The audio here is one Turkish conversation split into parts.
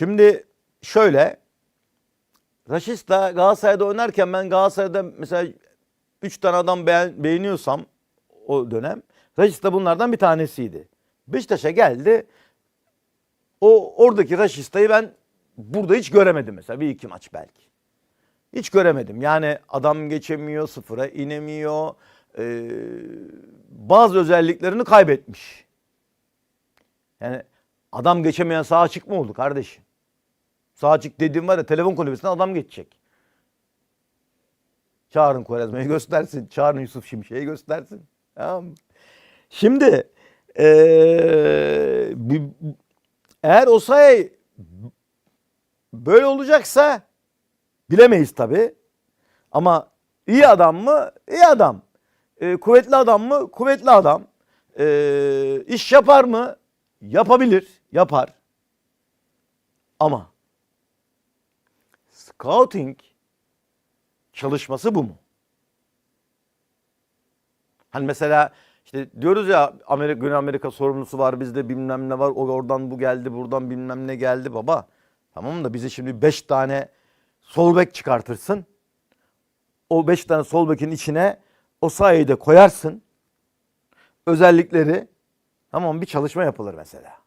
Şimdi şöyle Raşista Galatasaray'da oynarken ben Galatasaray'da mesela 3 tane adam beğen, beğeniyorsam o dönem Raşista bunlardan bir tanesiydi. Beşiktaş'a geldi. O oradaki Raşista'yı ben burada hiç göremedim mesela bir iki maç belki. Hiç göremedim. Yani adam geçemiyor, sıfıra inemiyor. Ee, bazı özelliklerini kaybetmiş. Yani adam geçemeyen sağ açık mı oldu kardeşim? Sağ açık dediğim var ya telefon kulübesinden adam geçecek. Çağırın Korazma'yı göstersin. Çağırın Yusuf Şimşek'i göstersin. Tamam? Şimdi ee, eğer o say böyle olacaksa bilemeyiz tabii. Ama iyi adam mı? İyi adam. Ee, kuvvetli adam mı? Kuvvetli adam. Ee, iş yapar mı? Yapabilir. Yapar. Ama scouting çalışması bu mu? Hani mesela işte diyoruz ya Amerika, Güney Amerika sorumlusu var bizde bilmem ne var. Oradan bu geldi buradan bilmem ne geldi baba. Tamam da bize şimdi 5 tane sol bek çıkartırsın. O 5 tane sol bekin içine o sayıyı da koyarsın. Özellikleri tamam bir çalışma yapılır mesela.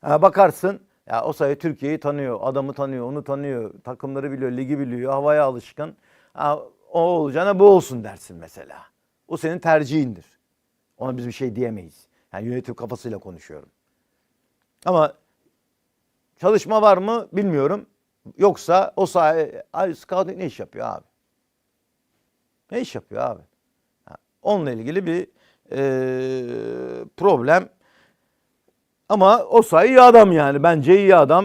Ha, bakarsın ya o sayı Türkiye'yi tanıyor, adamı tanıyor, onu tanıyor, takımları biliyor, ligi biliyor, havaya alışkın. Ha, o olacağına bu olsun dersin mesela. O senin tercihindir. Ona biz bir şey diyemeyiz. Yani yönetim kafasıyla konuşuyorum. Ama çalışma var mı bilmiyorum. Yoksa o sahi, ay scouting ne iş yapıyor abi? Ne iş yapıyor abi? Ha, onunla ilgili bir eee, problem. Ama o sayı iyi adam yani. Bence iyi adam.